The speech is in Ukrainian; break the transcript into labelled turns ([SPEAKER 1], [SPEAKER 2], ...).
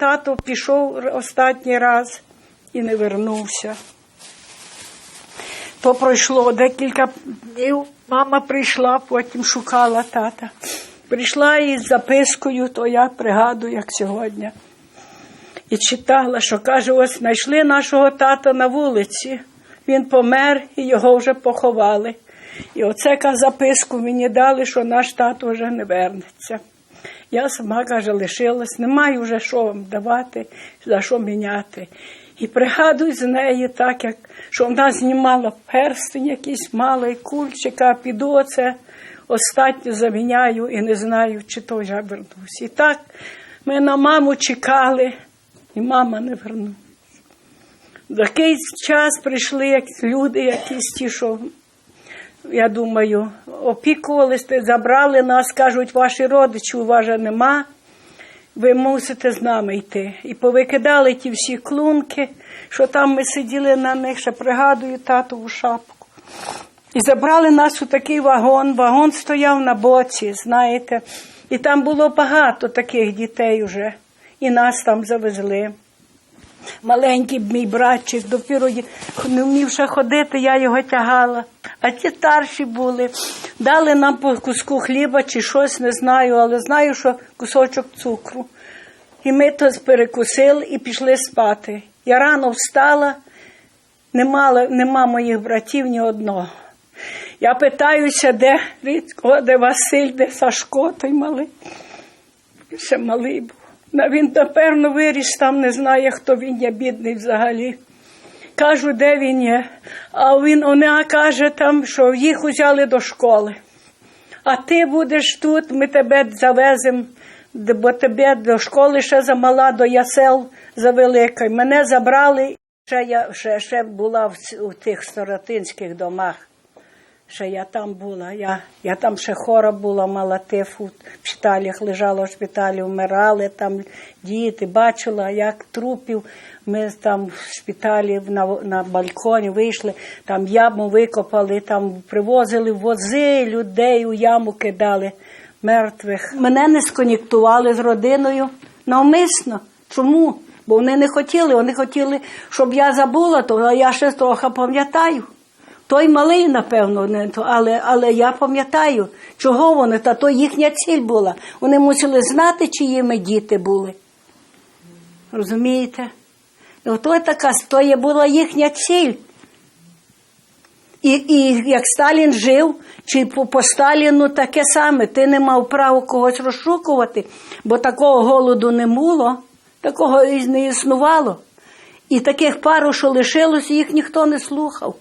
[SPEAKER 1] тато пішов останній раз і не вернувся. То пройшло декілька днів. Мама прийшла, потім шукала тата. Прийшла із запискою, то я пригадую, як сьогодні. І читала, що каже, ось знайшли нашого тата на вулиці. Він помер і його вже поховали. І оце записку мені дали, що наш тато вже не вернеться. Я сама каже, лишилась, немає вже що вам давати, за що міняти. І пригадую з неї так, як що вона знімала перстень якийсь малий кульчик, а піду оце останнє заміняю і не знаю, чи то я вернусь. І так ми на маму чекали, і мама не вернулася. Такий час прийшли як люди, якісь ті, що я думаю, опікувалися, забрали нас, кажуть, ваші родичі у вас нема, ви мусите з нами йти. І повикидали ті всі клунки, що там ми сиділи на них, ще пригадую татову шапку. І забрали нас у такий вагон. Вагон стояв на боці, знаєте, і там було багато таких дітей уже. І нас там завезли. Маленький мій братчик, допіру не вмів ще ходити, я його тягала. А ті старші були. Дали нам по куску хліба чи щось, не знаю, але знаю, що кусочок цукру. І ми то перекусили і пішли спати. Я рано встала, нема, нема моїх братів ні одного. Я питаюся, де Рідко, де Василь, де Сашко, той малий. Ще малий був. Він, напевно, виріс там, не знає, хто він є, бідний взагалі. Кажу, де він є. А він вона каже там, що їх узяли до школи. А ти будеш тут, ми тебе завеземо, бо тебе до школи ще замала, до ясел завелика. Мене забрали. Ще я ще, ще була в, у тих старотинських домах. Ще я там була. Я, я там ще хора була, мала тифу, в шпиталях лежала в шпиталі, вмирали там діти. Бачила, як трупів. Ми там в шпиталі на, на балконі вийшли, там яму викопали, там привозили вози людей, у яму кидали мертвих. Мене не сконектували з родиною навмисно. Чому? Бо вони не хотіли, вони хотіли, щоб я забула, то я ще трохи пам'ятаю. Той малий, напевно, не то, але, але я пам'ятаю, чого вони, та то їхня ціль була. Вони мусили знати, чиїми діти були. Розумієте? І ото така, то є була їхня ціль. І, і як Сталін жив, чи по, по Сталіну таке саме, ти не мав права когось розшукувати, бо такого голоду не було, такого і не існувало. І таких пару, що лишилось, їх ніхто не слухав.